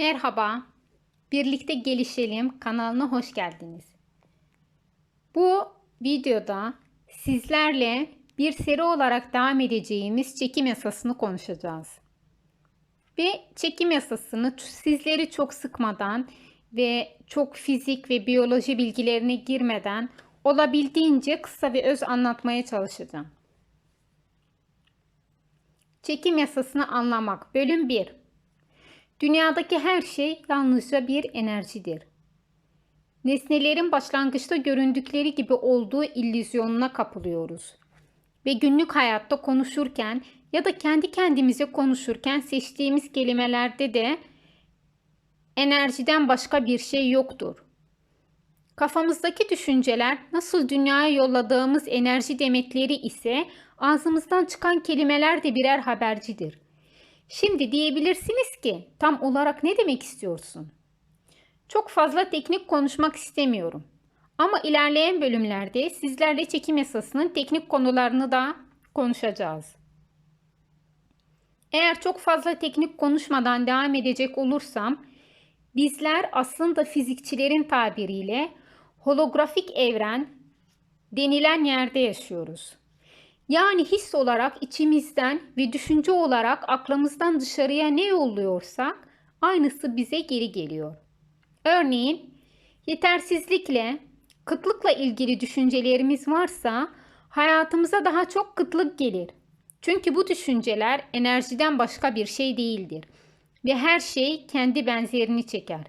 Merhaba, Birlikte Gelişelim kanalına hoş geldiniz. Bu videoda sizlerle bir seri olarak devam edeceğimiz çekim yasasını konuşacağız. Ve çekim yasasını sizleri çok sıkmadan ve çok fizik ve biyoloji bilgilerine girmeden olabildiğince kısa ve öz anlatmaya çalışacağım. Çekim yasasını anlamak bölüm 1 Dünyadaki her şey yalnızca bir enerjidir. Nesnelerin başlangıçta göründükleri gibi olduğu illüzyonuna kapılıyoruz. Ve günlük hayatta konuşurken ya da kendi kendimize konuşurken seçtiğimiz kelimelerde de enerjiden başka bir şey yoktur. Kafamızdaki düşünceler nasıl dünyaya yolladığımız enerji demetleri ise ağzımızdan çıkan kelimeler de birer habercidir. Şimdi diyebilirsiniz ki tam olarak ne demek istiyorsun? Çok fazla teknik konuşmak istemiyorum. Ama ilerleyen bölümlerde sizlerle çekim yasasının teknik konularını da konuşacağız. Eğer çok fazla teknik konuşmadan devam edecek olursam, bizler aslında fizikçilerin tabiriyle holografik evren denilen yerde yaşıyoruz. Yani his olarak içimizden ve düşünce olarak aklımızdan dışarıya ne yolluyorsak aynısı bize geri geliyor. Örneğin yetersizlikle, kıtlıkla ilgili düşüncelerimiz varsa hayatımıza daha çok kıtlık gelir. Çünkü bu düşünceler enerjiden başka bir şey değildir ve her şey kendi benzerini çeker.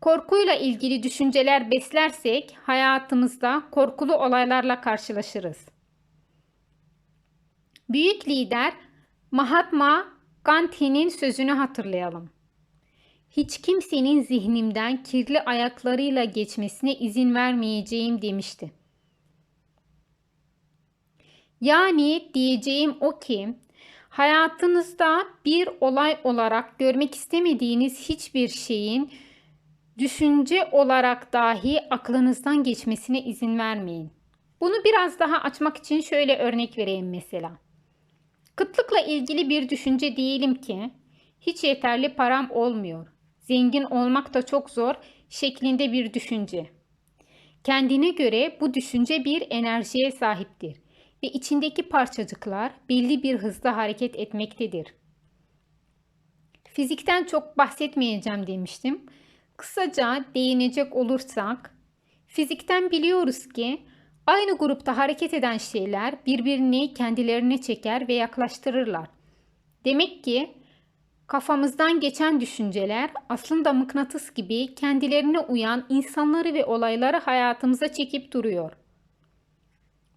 Korkuyla ilgili düşünceler beslersek hayatımızda korkulu olaylarla karşılaşırız. Büyük lider Mahatma Gandhi'nin sözünü hatırlayalım. Hiç kimsenin zihnimden kirli ayaklarıyla geçmesine izin vermeyeceğim demişti. Yani diyeceğim o ki hayatınızda bir olay olarak görmek istemediğiniz hiçbir şeyin düşünce olarak dahi aklınızdan geçmesine izin vermeyin. Bunu biraz daha açmak için şöyle örnek vereyim mesela. Kıtlıkla ilgili bir düşünce diyelim ki hiç yeterli param olmuyor. Zengin olmak da çok zor şeklinde bir düşünce. Kendine göre bu düşünce bir enerjiye sahiptir ve içindeki parçacıklar belli bir hızda hareket etmektedir. Fizikten çok bahsetmeyeceğim demiştim. Kısaca değinecek olursak, fizikten biliyoruz ki Aynı grupta hareket eden şeyler birbirini kendilerine çeker ve yaklaştırırlar. Demek ki kafamızdan geçen düşünceler aslında mıknatıs gibi kendilerine uyan insanları ve olayları hayatımıza çekip duruyor.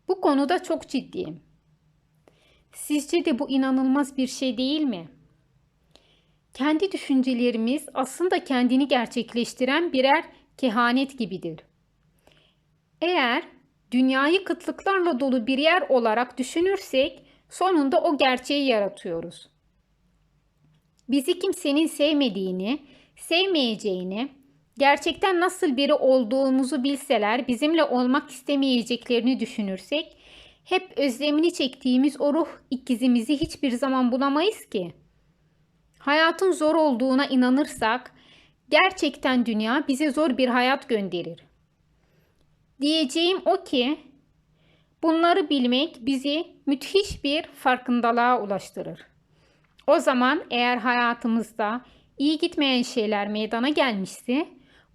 Bu konuda çok ciddiyim. Sizce de bu inanılmaz bir şey değil mi? Kendi düşüncelerimiz aslında kendini gerçekleştiren birer kehanet gibidir. Eğer dünyayı kıtlıklarla dolu bir yer olarak düşünürsek sonunda o gerçeği yaratıyoruz. Bizi kimsenin sevmediğini, sevmeyeceğini, gerçekten nasıl biri olduğumuzu bilseler bizimle olmak istemeyeceklerini düşünürsek hep özlemini çektiğimiz o ruh ikizimizi hiçbir zaman bulamayız ki. Hayatın zor olduğuna inanırsak gerçekten dünya bize zor bir hayat gönderir. Diyeceğim o ki bunları bilmek bizi müthiş bir farkındalığa ulaştırır. O zaman eğer hayatımızda iyi gitmeyen şeyler meydana gelmişse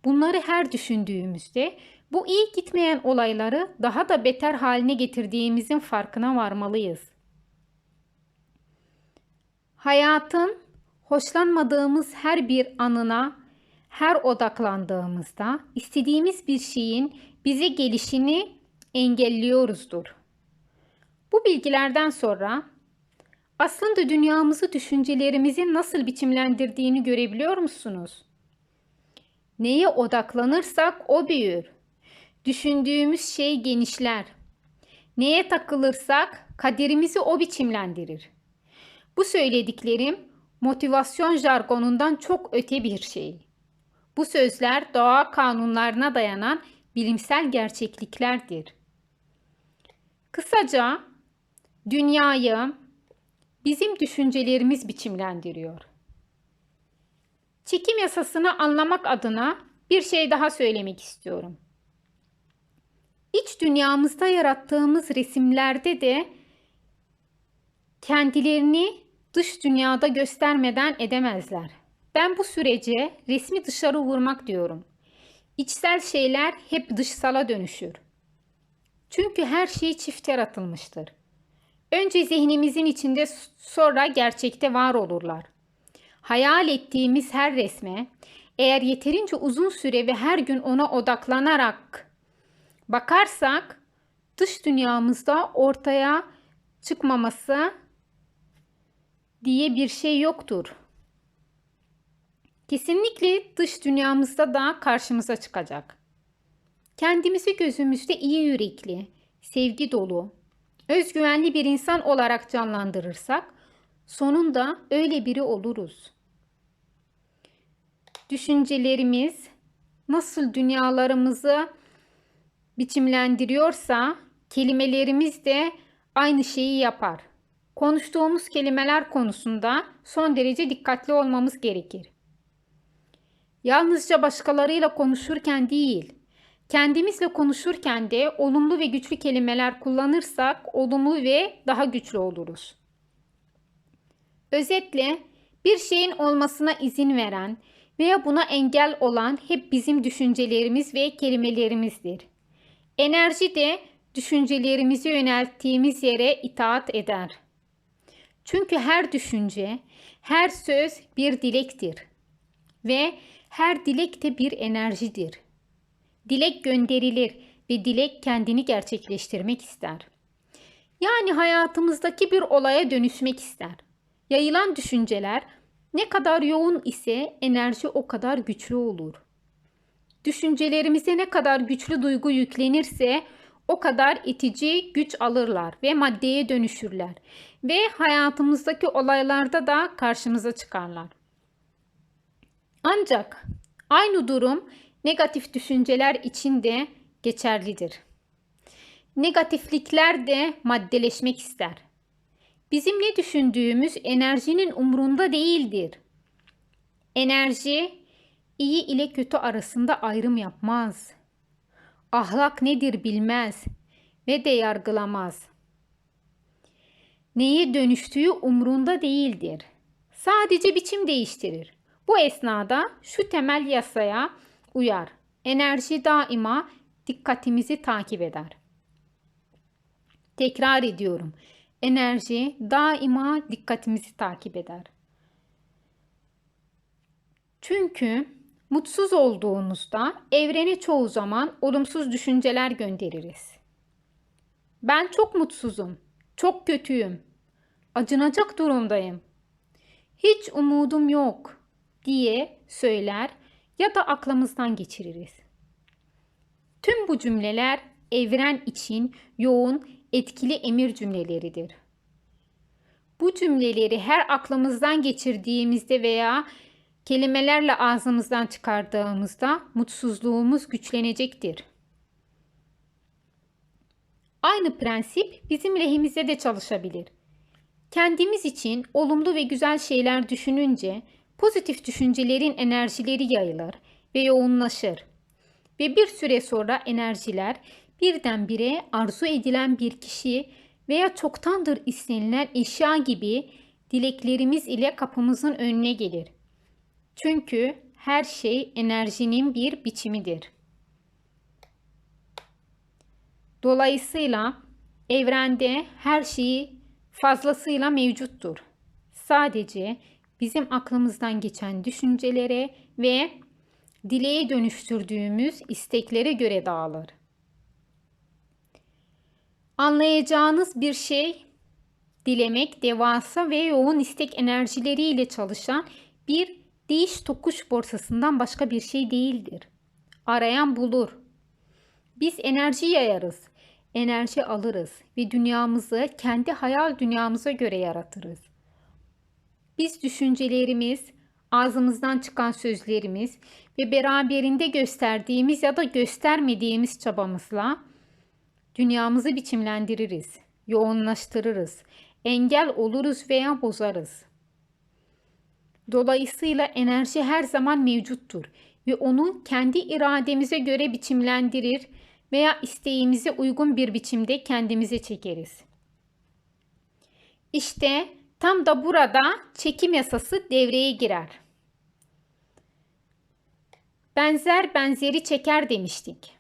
bunları her düşündüğümüzde bu iyi gitmeyen olayları daha da beter haline getirdiğimizin farkına varmalıyız. Hayatın hoşlanmadığımız her bir anına her odaklandığımızda istediğimiz bir şeyin bize gelişini engelliyoruzdur. Bu bilgilerden sonra aslında dünyamızı düşüncelerimizin nasıl biçimlendirdiğini görebiliyor musunuz? Neye odaklanırsak o büyür. Düşündüğümüz şey genişler. Neye takılırsak kaderimizi o biçimlendirir. Bu söylediklerim motivasyon jargonundan çok öte bir şey. Bu sözler doğa kanunlarına dayanan bilimsel gerçekliklerdir. Kısaca dünyayı bizim düşüncelerimiz biçimlendiriyor. Çekim yasasını anlamak adına bir şey daha söylemek istiyorum. İç dünyamızda yarattığımız resimlerde de kendilerini dış dünyada göstermeden edemezler. Ben bu sürece resmi dışarı vurmak diyorum. İçsel şeyler hep dışsala dönüşür. Çünkü her şey çift yaratılmıştır. Önce zihnimizin içinde sonra gerçekte var olurlar. Hayal ettiğimiz her resme eğer yeterince uzun süre ve her gün ona odaklanarak bakarsak dış dünyamızda ortaya çıkmaması diye bir şey yoktur. Kesinlikle dış dünyamızda da karşımıza çıkacak. Kendimizi gözümüzde iyi yürekli, sevgi dolu, özgüvenli bir insan olarak canlandırırsak sonunda öyle biri oluruz. Düşüncelerimiz nasıl dünyalarımızı biçimlendiriyorsa kelimelerimiz de aynı şeyi yapar. Konuştuğumuz kelimeler konusunda son derece dikkatli olmamız gerekir. Yalnızca başkalarıyla konuşurken değil, kendimizle konuşurken de olumlu ve güçlü kelimeler kullanırsak olumlu ve daha güçlü oluruz. Özetle bir şeyin olmasına izin veren veya buna engel olan hep bizim düşüncelerimiz ve kelimelerimizdir. Enerji de düşüncelerimizi yönelttiğimiz yere itaat eder. Çünkü her düşünce, her söz bir dilektir ve her dilek de bir enerjidir. Dilek gönderilir ve dilek kendini gerçekleştirmek ister. Yani hayatımızdaki bir olaya dönüşmek ister. Yayılan düşünceler ne kadar yoğun ise enerji o kadar güçlü olur. Düşüncelerimize ne kadar güçlü duygu yüklenirse o kadar itici güç alırlar ve maddeye dönüşürler ve hayatımızdaki olaylarda da karşımıza çıkarlar. Ancak aynı durum negatif düşünceler için de geçerlidir. Negatiflikler de maddeleşmek ister. Bizim ne düşündüğümüz enerjinin umrunda değildir. Enerji iyi ile kötü arasında ayrım yapmaz. Ahlak nedir bilmez ve de yargılamaz. Neye dönüştüğü umrunda değildir. Sadece biçim değiştirir. Bu esnada şu temel yasaya uyar. Enerji daima dikkatimizi takip eder. Tekrar ediyorum. Enerji daima dikkatimizi takip eder. Çünkü mutsuz olduğunuzda evrene çoğu zaman olumsuz düşünceler göndeririz. Ben çok mutsuzum, çok kötüyüm, acınacak durumdayım, hiç umudum yok diye söyler ya da aklımızdan geçiririz. Tüm bu cümleler evren için yoğun, etkili emir cümleleridir. Bu cümleleri her aklımızdan geçirdiğimizde veya kelimelerle ağzımızdan çıkardığımızda mutsuzluğumuz güçlenecektir. Aynı prensip bizim lehimize de çalışabilir. Kendimiz için olumlu ve güzel şeyler düşününce pozitif düşüncelerin enerjileri yayılır ve yoğunlaşır. Ve bir süre sonra enerjiler birdenbire arzu edilen bir kişi veya çoktandır istenilen eşya gibi dileklerimiz ile kapımızın önüne gelir. Çünkü her şey enerjinin bir biçimidir. Dolayısıyla evrende her şeyi fazlasıyla mevcuttur. Sadece bizim aklımızdan geçen düşüncelere ve dileğe dönüştürdüğümüz isteklere göre dağılır. Anlayacağınız bir şey dilemek devasa ve yoğun istek enerjileriyle çalışan bir değiş tokuş borsasından başka bir şey değildir. Arayan bulur. Biz enerji yayarız, enerji alırız ve dünyamızı kendi hayal dünyamıza göre yaratırız. Biz düşüncelerimiz, ağzımızdan çıkan sözlerimiz ve beraberinde gösterdiğimiz ya da göstermediğimiz çabamızla dünyamızı biçimlendiririz, yoğunlaştırırız, engel oluruz veya bozarız. Dolayısıyla enerji her zaman mevcuttur ve onu kendi irademize göre biçimlendirir veya isteğimize uygun bir biçimde kendimize çekeriz. İşte tam da burada çekim yasası devreye girer. Benzer benzeri çeker demiştik.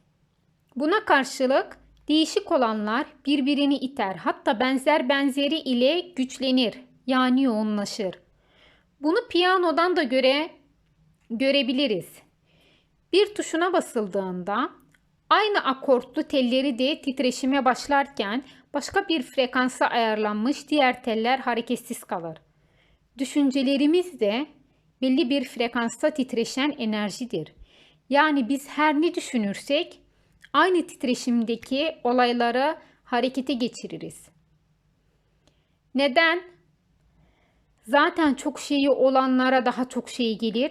Buna karşılık değişik olanlar birbirini iter. Hatta benzer benzeri ile güçlenir. Yani yoğunlaşır. Bunu piyanodan da göre görebiliriz. Bir tuşuna basıldığında aynı akortlu telleri de titreşime başlarken başka bir frekansa ayarlanmış diğer teller hareketsiz kalır. Düşüncelerimiz de belli bir frekansta titreşen enerjidir. Yani biz her ne düşünürsek aynı titreşimdeki olayları harekete geçiririz. Neden? Zaten çok şeyi olanlara daha çok şey gelir.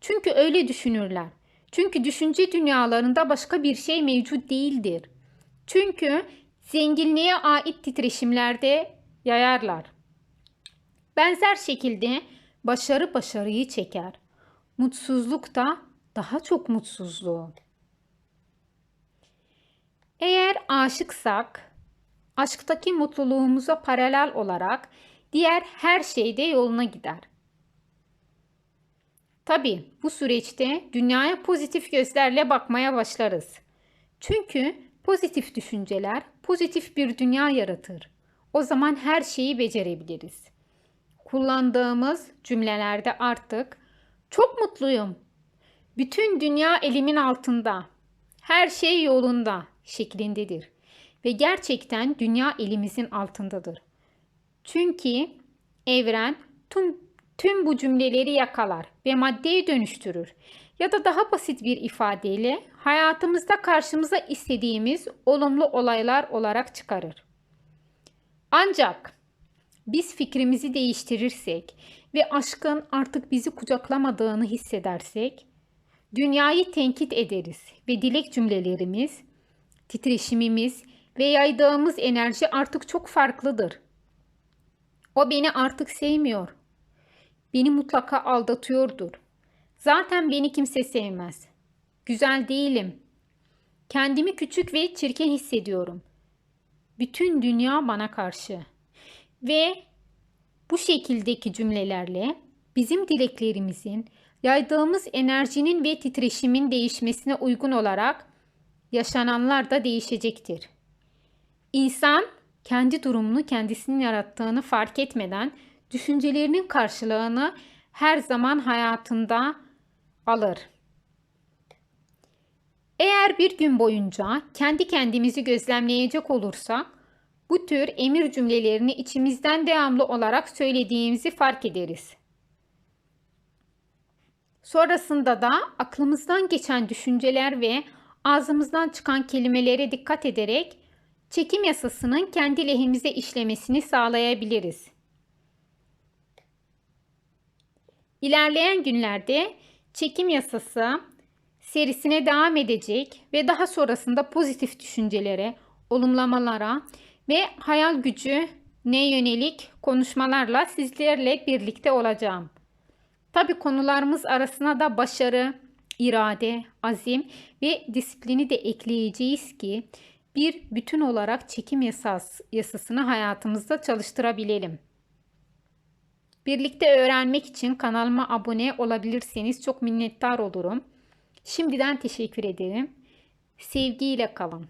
Çünkü öyle düşünürler. Çünkü düşünce dünyalarında başka bir şey mevcut değildir. Çünkü zenginliğe ait titreşimlerde yayarlar. Benzer şekilde başarı başarıyı çeker. Mutsuzluk da daha çok mutsuzluğu. Eğer aşıksak, aşktaki mutluluğumuza paralel olarak diğer her şey de yoluna gider. Tabi bu süreçte dünyaya pozitif gözlerle bakmaya başlarız. Çünkü pozitif düşünceler pozitif bir dünya yaratır. O zaman her şeyi becerebiliriz. Kullandığımız cümlelerde artık çok mutluyum. Bütün dünya elimin altında. Her şey yolunda şeklindedir. Ve gerçekten dünya elimizin altındadır. Çünkü evren tüm, tüm bu cümleleri yakalar ve maddeye dönüştürür. Ya da daha basit bir ifadeyle hayatımızda karşımıza istediğimiz olumlu olaylar olarak çıkarır. Ancak biz fikrimizi değiştirirsek ve aşkın artık bizi kucaklamadığını hissedersek, dünyayı tenkit ederiz ve dilek cümlelerimiz, titreşimimiz ve yaydığımız enerji artık çok farklıdır. O beni artık sevmiyor. Beni mutlaka aldatıyordur. Zaten beni kimse sevmez. Güzel değilim. Kendimi küçük ve çirkin hissediyorum. Bütün dünya bana karşı. Ve bu şekildeki cümlelerle bizim dileklerimizin, yaydığımız enerjinin ve titreşimin değişmesine uygun olarak yaşananlar da değişecektir. İnsan kendi durumunu kendisinin yarattığını fark etmeden düşüncelerinin karşılığını her zaman hayatında alır. Eğer bir gün boyunca kendi kendimizi gözlemleyecek olursak bu tür emir cümlelerini içimizden devamlı olarak söylediğimizi fark ederiz. Sonrasında da aklımızdan geçen düşünceler ve ağzımızdan çıkan kelimelere dikkat ederek çekim yasasının kendi lehimize işlemesini sağlayabiliriz. İlerleyen günlerde çekim yasası serisine devam edecek ve daha sonrasında pozitif düşüncelere, olumlamalara ve hayal gücü ne yönelik konuşmalarla sizlerle birlikte olacağım. Tabi konularımız arasına da başarı, irade, azim ve disiplini de ekleyeceğiz ki bir bütün olarak çekim yasas, yasasını hayatımızda çalıştırabilelim. Birlikte öğrenmek için kanalıma abone olabilirseniz çok minnettar olurum. Şimdiden teşekkür ederim. Sevgiyle kalın.